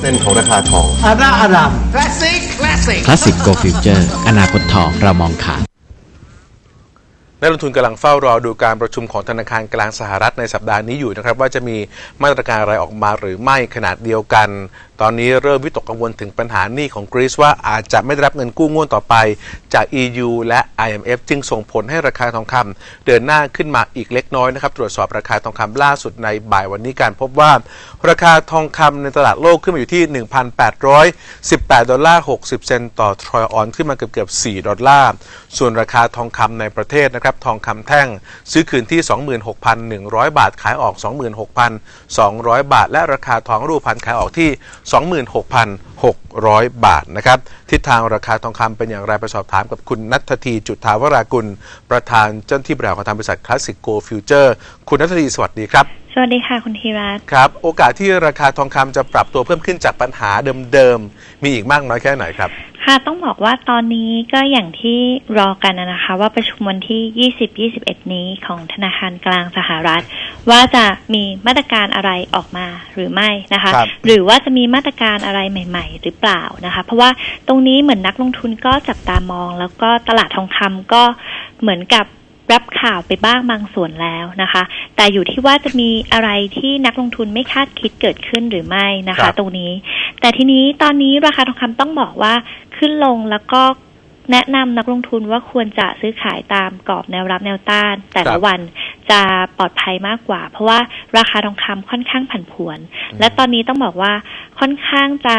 เส้นของราคาทอง อาร่าอาราม Classic, classic. คลาสสิกโกฟิวเจอร์อนาคตทองเรามองขาด นักลงทุนกำลังเฝ้ารอดูการประชุมของธนาคารกลางสหรัฐในสัปดาห์นี้อยู่นะครับ ว่าจะมีมาตรการอะไรออกมาหรือไม่ขนาดเดียวกัน ตอนนี้เริ่มวิตกกังวลถึงปัญหาหนี้ของกรีซว่าอาจจะไม่ได้รับเงินกู้งวดต่อไป จาก EU และ IMF จึงส่งผลให้ราคาทองคำเดินหน้าขึ้นมาอีกเล็กน้อยนะครับ ตรวจสอบราคาทองคำล่าสุดในบ่ายวันนี้การพบว่า ราคาทองคำในตลาดโลกขึ้นมาอยู่ที่ 1,818 ดอลลาร์60 เซนต์ต่อทรอยออนขึ้นมาเกือบเกือบ4ดอลลาร์ส่วนราคาทองคำในประเทศนะครับทองคำแท่งซื้อคืนที่ 26,100 บาทขายออก 26,200 บาท และราคาทองรูปพรรณขายออกที่26,600 บาทนะครับ ทิศทางราคาทองคำเป็นอย่างไรไปสอบถามกับคุณนัททีจุธาวรากุล ประธานเจ้าหน้าที่บริหารของทางบริษัทคลาสสิกโกฟิวเจอร์คุณนัททีสวัสดีครับ สวัสดีค่ะคุณธีรัตน์ครับ โอกาสที่ราคาทองคำจะปรับตัวเพิ่มขึ้นจากปัญหาเดิมๆ มีอีกมากน้อยแค่ไหนครับ ค่ะต้องบอกว่าตอนนี้ก็อย่างที่รอกันนะนะคะ ว่าประชุมวันที่ 20-21 นี้ของธนาคารกลางสหรัฐ ว่าจะมีมาตรการอะไรออกมาหรือไม่นะคะครับหรือว่าจะมีมาตรการอะไรใหม่ ๆ หรือเปล่านะคะ เพราะว่าตรงนี้เหมือนนักลงทุนก็จับตามอง แล้วก็ตลาดทองคำก็เหมือนกับรับข่าวไปบ้างบางส่วนแล้วนะคะ แต่อยู่ที่ว่าจะมีอะไรที่นักลงทุนไม่คาดคิดเกิดขึ้นหรือไม่นะครัคะบตรงนี้ แต่ทีนี้ตอนนี้ราคาทองคำต้องบอกว่าขึ้นลงแล้วก็แนะนำนักลงทุนว่าควรจะซื้อขายตามกรอบแนวรับแนวต้านแต่ครัละบวัน จะปลอดภัยมากกว่า เพราะว่าราคาทองคำค่อนข้างผันผวน และตอนนี้ต้องบอกว่าค่อนข้างจะ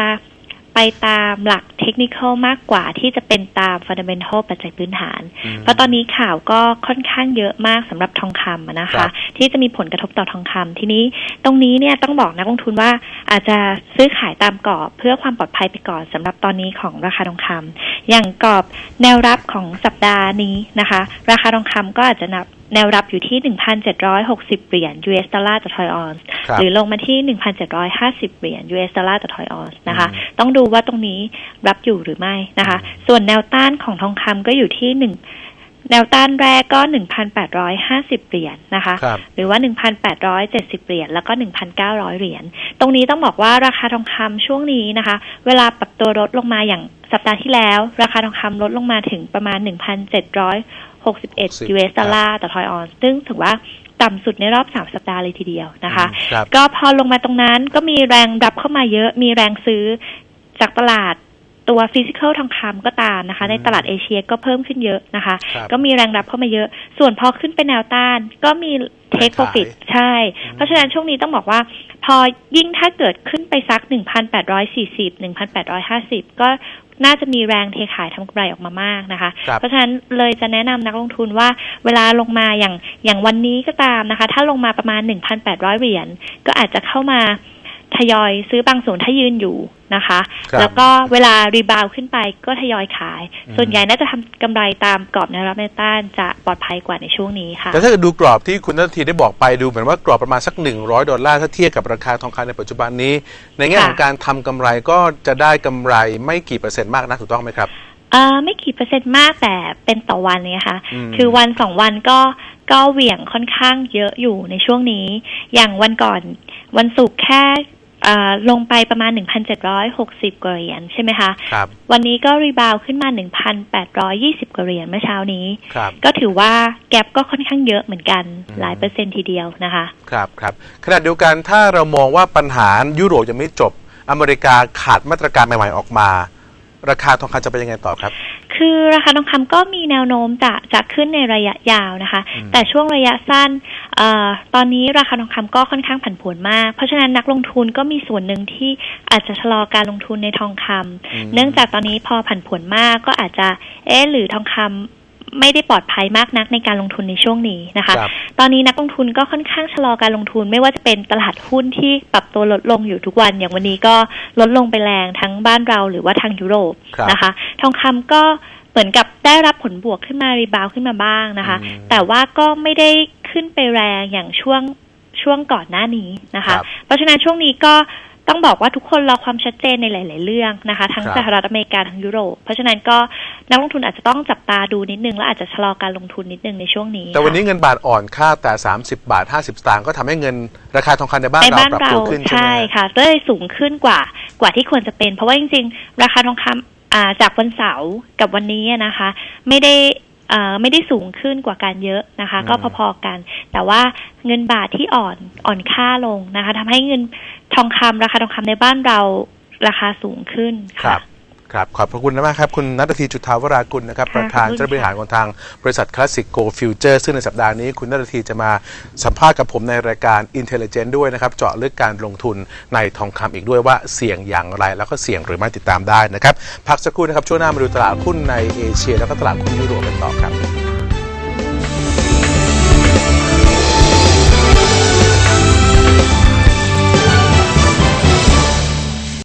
ไปตามหลักเทคนิคมากกว่าที่จะเป็นตามฟันเดเมนทัลปัจจัยพื้นฐาน เพราะตอนนี้ข่าวก็ค่อนข้างเยอะมากสำหรับทองคำอะนะครัคะบที่จะมีผลกระทบต่อทองคำทีนี้ตรงนี้เนี่ยต้องบอกนักลงทุนว่าอาจจะซื้อขายตามกรอบเพื่อความปลอดภัยไปก่อนสำหรับตอนนี้ของราคาทองคำอย่างกรอบแนวรับของสัปดาห์นี้นะคะ ราคาทองคำก็อาจจะนับแนวรับอยู่ที่ 1,760 เหรียญ US ดอลลาร์ต่อทรอยออนซ์ครับหรือลงมาที่ 1,750 เหรียญ US ดอลลาร์ต่อทรอยออนซ์นะคะอืมต้องดูว่าตรงนี้รับอยู่หรือไม่นะคะ ส่วนแนวต้านของทองคำก็อยู่ที่หนึ่งแนวต้านแรกก็ 1,850 เหรียญนะคะครับหรือว่า 1,870 เหรียญแล้วก็ 1,900 เหรียญ ตรงนี้ต้องบอกว่าราคาทองคำช่วงนี้นะคะ เวลาปรับตัวลดลงมาอย่างสัปดาห์ที่แล้ว ราคาทองคำลดลงมาถึงประมาณ 1,761 US ดอลลาร์ต่อทอยออนซ์ซึ่งถือว่าต่ำสุดในรอบ 3 สัปดาห์เลยทีเดียวนะคะครับก็พอลงมาตรงนั้นก็มีแรงรับเข้ามาเยอะ มีแรงซื้อจากตลาด ตัวฟิสิก a l ทองคำก็ตามนะคะ ในตลาดเอเชียก็เพิ่มขึ้นเยอะนะคะครับก็มีแรงรับเข้ามาเยอะ ส่วนพอขึ้นไปแนวต้านก็มีเทคขายโปรฟิตใช่ เพราะฉะนั้นช่วงนี้ต้องบอกว่า พอยิ่งถ้าเกิดขึ้นไปสัก 1,840 1,850 ก็น่าจะมีแรงเทขายทำกำไรออกมามากนะคะครับเพราะฉะนั้นเลยจะแนะนำนักลงทุนว่าเวลาลงมาอย่างอย่างวันนี้ก็ตามนะคะ ถ้าลงมาประมาณ 1,800 เหรียญก็อาจจะเข้ามา ทยอยซื้อบางส่วนถ้ายืนอยู่นะคะครับแล้วก็เวลารีบาวขึ้นไปก็ทยอยขายอืมส่วนใหญ่น่าจะทำกำไรตามกรอบแนวรับแนวต้านจะปลอดภัยกว่าในช่วงนี้ค่ะ แต่ถ้าเกิดดูกรอบที่คุณนัททีได้บอกไปดูเหมือนว่ากรอบประมาณสัก 100 ดอลลาร์ถ้าเทียบกับราคาทองคำในปัจจุบันนี้ ในแง่ค่ะของการทำกำไรก็จะได้กำไรไม่กี่เปอร์เซ็นต์มากนะถูกต้องไหมครับเออไม่กี่เปอร์เซ็นต์มากแต่เป็นต่อวันเนี่ยค่ะอืมคือวันสองวันก็ก็เหวี่ยงค่อนข้างเยอะอยู่ในช่วงนี้ อย่างวันก่อนวันศุกร์แค่เอ่อ ลงไปประมาณ 1,760 กว่าเหรียญใช่ไหมคะครับวันนี้ก็รีบาวขึ้นมา 1,820 กว่าเหรียญเมื่อเช้านี้ครับก็ถือว่าแกลบก็ค่อนข้างเยอะเหมือนกันอืมหลายเปอร์เซ็นต์ทีเดียวนะคะครับครับขณะเดียวกันถ้าเรามองว่าปัญหายุโรปยังไม่จบอเมริกาขาดมาตรการใหม่ ๆ ออกมา ราคาทองคำจะเป็นยังไงต่อครับ คือราคาทองคำก็มีแนวโน้มจะจะขึ้นในระยะยาวนะคะอืมแต่ช่วงระยะสั้นเออตอนนี้ราคาทองคำก็ค่อนข้างผันผวนมาก เพราะฉะนั้นนักลงทุนก็มีส่วนหนึ่งที่อาจจะชะลอการลงทุนในทองคำอืมเนื่องจากตอนนี้พอผันผวนมากก็อาจจะเอ๊ะหรือทองคำ ไม่ได้ปลอดภัยมากนักในการลงทุนในช่วงนี้นะคะครับตอนนี้นักลงทุนก็ค่อนข้างชะลอการลงทุน ไม่ว่าจะเป็นตลาดหุ้นที่ปรับตัวลดลงอยู่ทุกวัน อย่างวันนี้ก็ลดลงไปแรงทั้งบ้านเราหรือว่าทางยุโรปครับนะคะ ทองคำก็เหมือนกับได้รับผลบวกขึ้นมารีบาวขึ้นมาบ้างนะคะอืมแต่ว่าก็ไม่ได้ขึ้นไปแรงอย่างช่วงช่วงก่อนหน้านี้นะคะครับเพราะฉะนั้นช่วงนี้ก็ ต้องบอกว่าทุกคนรอความชัดเจนในหลาย ๆ เรื่องนะคะ ทั้งครับสหรัฐอเมริกาทั้งยุโรป เพราะฉะนั้นก็นักลงทุนอาจจะต้องจับตาดูนิดนึง และอาจจะชะลอการลงทุนนิดนึงในช่วงนี้ แต่วันนี้ค่ะเงินบาทอ่อนค่าแต่ 30 บาท 50 สตางค์ก็ทำให้เงินราคาทองคำในบ้านในเราบ้านปรับเราตัวขึ้นใช่ไหมใช่ฮะค่ะก็เลยสูงขึ้นกว่ากกว่าที่ควรจะเป็น เพราะว่าจริง ๆ ราคาทองคำอ่าจากวันเสาร์กับวันนี้นะคะ ไม่ได้อ่าไม่ได้สูงขึ้นกว่ากันเยอะนะคะอืมก็พอๆกัน แต่ว่าเงินบาทที่อ่อนอ่อนค่าลงนะคะทำให้เงิน ทองคำราคาทองคำในบ้านเราราคาสูงขึ้นค่ะ ครับ ขอบพระคุณมากครับ คุณนัทธีจุฑาวรากุลนะครับประธานขอบคุณ เจ้าบริหารของทางบริษัทคลาสสิกโกลฟิวเจอร์ซึ่งในสัปดาห์นี้คุณนัทธีจะมาสัมภาษณ์กับผมในรายการ Intelligent ด้วยนะครับ เจาะลึกการลงทุนในทองคำอีกด้วยว่าเสี่ยงอย่างไรแล้วก็เสี่ยงหรือไม่ติดตามได้นะครับ พักสักครู่นะครับช่วงหน้ามาดูตลาดหุ้นในเอเชียแล้วก็ตลาดหุ้นยุโรปกันต่อครับ